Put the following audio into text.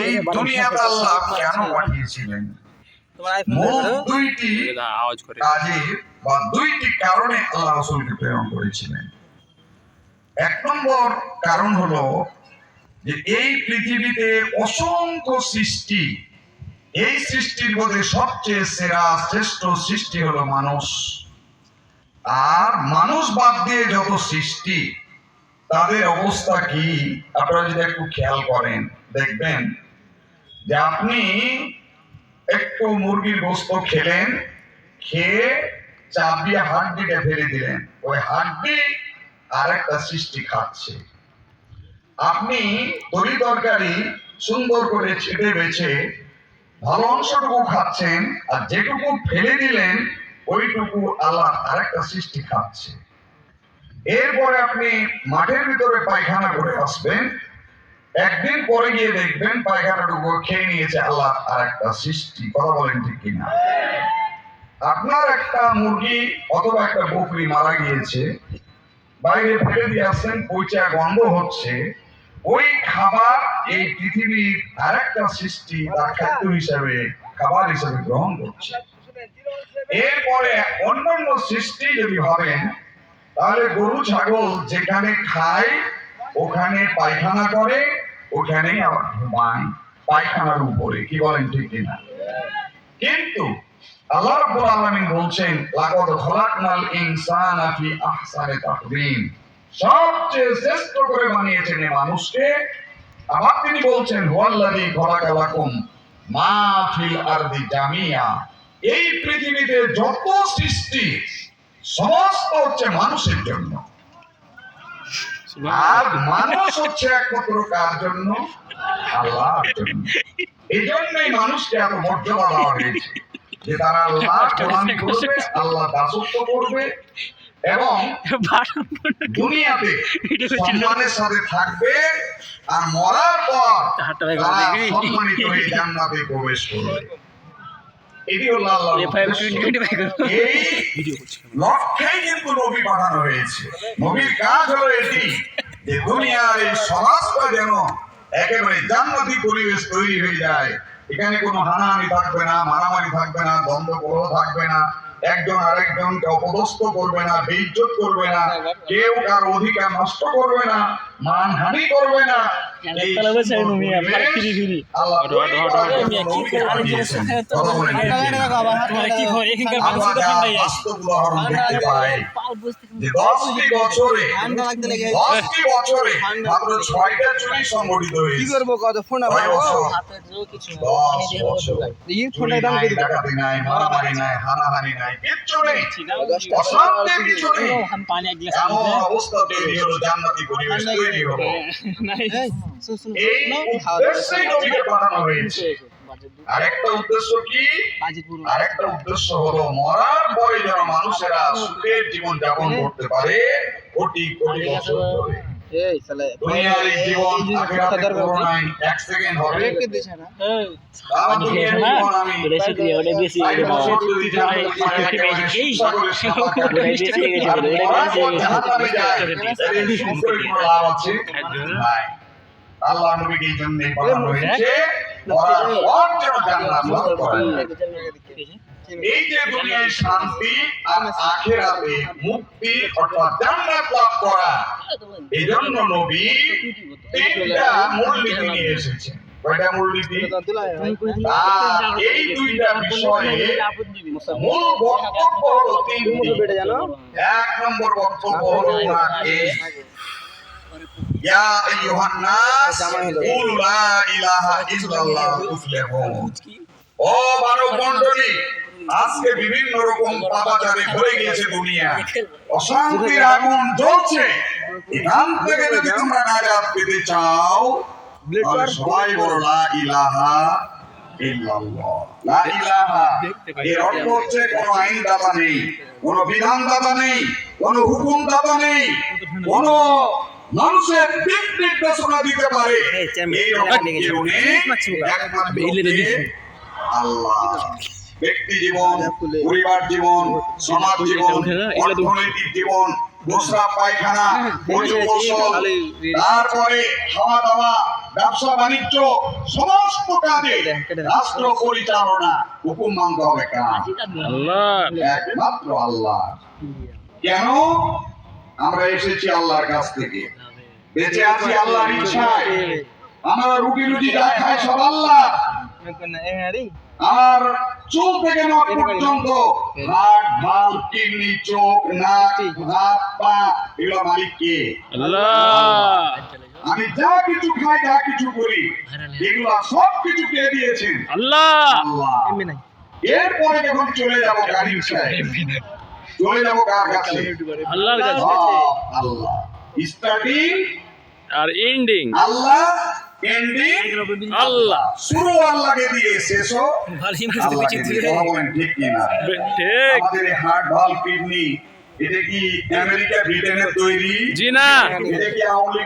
এই দুনিয়াতে আল্লাহ কেন পাঠিয়েছিলেন? মূল দুইটি আওয়াজ করে। কাজে বা দুইটি কারণে আল্লাহ রসুলকে প্রেরণ করেছিলেন। এক নম্বর কারণ হলো যে এই পৃথিবীতে অসংখ্য সৃষ্টি এই সৃষ্টির মধ্যে সবচেয়ে সেরা শ্রেষ্ঠ সৃষ্টি হলো মানুষ। আর মানুষ বাদ দিয়ে যত সৃষ্টি তাদের অবস্থা কি? আপনারা যদি একটু খেয়াল করেন। দেখবেন যে আপনি একটু মুরগির গোস্ত খেলেন, খেয়ে চাপ দিয়ে হাড্ডিটা ফেলে দিলেন। ওই হাড্ডি আর একটা সৃষ্টি খাচ্ছে। আপনি তরি তরকারি সুন্দর করে ছেটে বেছে ভালো অংশটুকু খাচ্ছেন আর যেটুকু ফেলে দিলেন, ওইটুকু আল্লাহ আরেকটা সৃষ্টি খাচ্ছে। এরপরে আপনি মাঠের ভিতরে পায়খানা করে আসবেন একদিন পরে গিয়ে দেখবেন পায়খানাটুকু খেয়ে নিয়েছে আল্লাহ আর একটা সৃষ্টি। কথা বলেন ঠিক কিনা? আপনার একটা মুরগি অথবা একটা বকরি মারা গিয়েছে, বাইরে ফেলে দিয়ে আসছেন, পচা গন্ধ হচ্ছে, ওই খাবার এই পৃথিবীর আর একটা সৃষ্টি তার খাদ্য হিসাবে, খাবার হিসাবে গ্রহণ করছে। এরপরে অন্যান্য সৃষ্টি যদি ভাবেন, তাহলে গরু, ছাগল যেখানে খায়, ওখানে পায়খানা করে ওখানেই আবার ঘুমায় পায়খানার উপরে। কি বলেন ঠিক কিনা? কিন্তু আল্লাহ রাব্বুল আলামিন বলছেন, লাকাদ খলাকনাল ইনসানা ফি আহসানি সবচেয়ে শ্রেষ্ঠ করে বানিয়েছেন মানুষকে। আবার তিনি বলছেন, হুয়াল্লাযী মা ফিল আরদি জামিয়া। এই পৃথিবীতে যত সৃষ্টি, সমস্ত হচ্ছে মানুষের জন্য। আর মানুষ হচ্ছে একমাত্র কার জন্য? আল্লাহর জন্য। এই জন্যই মানুষকে এত মর্যাদা দেওয়া হয়েছে যে তারা আল্লাহ গোলামি করবে আল্লাহ দাসত্ব করবে এবং দুনিয়াতে সম্মানের সাথে থাকবে আর মরার পর তারা সম্মানিত হয়ে জান্নাতে প্রবেশ করবে। এটি হলো আল্লাহর এই লক্ষ্যেই কিন্তু নবী পাঠানো হয়েছে। নবীর কাজ হলো এটি যে দুনিয়ার এই সমাজটা যেন একেবারে জান্নাতি পরিবেশ তৈরি হয়ে যায়। এখানে কোনো হানাহানি থাকবে না মারামারি থাকবে না দ্বন্দ্ব কলহ থাকবে না। একজন আরেকজনকে অপদস্থ করবে না বেইজ্জত করবে না। কেউ কার অধিকার নষ্ট করবে না মানহানি করবে না। কি করব কত? ফোন দাম মারামারি নাই হানাহানি নাই কিচ্ছু নেই। অশান্তি কিছু নেই। এমন অবস্থা তৈরি হলো জান্নাতি পরিবেশ তৈরি হলো। এই উদ্দেশ্যে নবীকে পাঠানো হয়েছে। আরেকটা উদ্দেশ্য কি? আরেকটা উদ্দেশ্য হলো মরার পরে যেন মানুষেরা সুখের জীবন যাপন করতে পারে কোটি কোটি বছর ধরে। দুনিয়ার জীবন আখেরাতের তুলনায় এক সেকেন্ড হবে। আমার দুনিয়ার জীবন আমি সকলের সাথে লাভ আছে? আল্লাহ নবীকে এই জন্যই পাঠানো হয়েছে। এই যে দুনিয়ায় শান্তি আর আখেরাতে মুক্তি অর্থাৎ জান্নাত লাভ করা এই জন্য নবী তিনটা মূলনীতি নিয়ে এসেছেন কয়টা মূলনীতি? এই দুইটা বিষয়ে মূল বক্তব্য হলো তিনটি। এক নম্বর বক্তব্য হলো আজকে বিভিন্ন রকম দুনিয়া। অশান্তির আগুন জ্বলছে। এখান থেকে যদি তোমরা নাজাত পেতে চাও সবাই বলো, লা ইলাহা ইল্লাল্লাহ। লা ইলাহা। এর অর্থ হচ্ছে, কোনো আইনদাতা নেই, কোনো বিধানদাতা নেই, কোনো হুকুমদাতা নেই, কোনো মানুষের নির্দেশনা দিতে পারে? আল্লাহ। ব্যক্তি জীবন পরিবার জীবন সমাজ জীবন অর্থনৈতিক জীবন গোসরা পায়খানা তারপরে খাওয়া দাওয়া ব্যবসা বাণিজ্য সমস্ত কাজে রাষ্ট্র পরিচালনা হুকুম মানতে হবে আল্লাহ। একমাত্র আল্লাহ। কেন? আমরা এসেছি আল্লাহর কাছ থেকে। বেঁচে আছি আল্লাহর ইচ্ছায়। আমরা রুটি রুটি যা খাই সব আল্লাহ। আর চুল থেকে নখ পর্যন্ত হাট ভালো কিডনি চোখ নাক হাত পা এগুলো মালিক কে? আল্লাহ। আমি যা কিছু খাই যা কিছু করি এগুলো সব কিছু কে দিয়েছেন? আল্লাহ। আল্লাহ। এরপরে যখন চলে যাব গাড়ি চলে যাব কার কাছে আল্লাহর কাছে। আল্লাহ স্টার্টিং আর এন্ডিং আল্লাহ এন্ডিং আল্লাহ। শুরু আল্লাহকে দিয়ে শেষও ভালোই আল্লাহকে কথা বলেন ঠিক কিনা? ঠিক। আমাদের হার্ট ভালো কিডনি এটা কি আমেরিকা ব্রিটেনের তৈরি? জি না। এটা কি আওয়ামী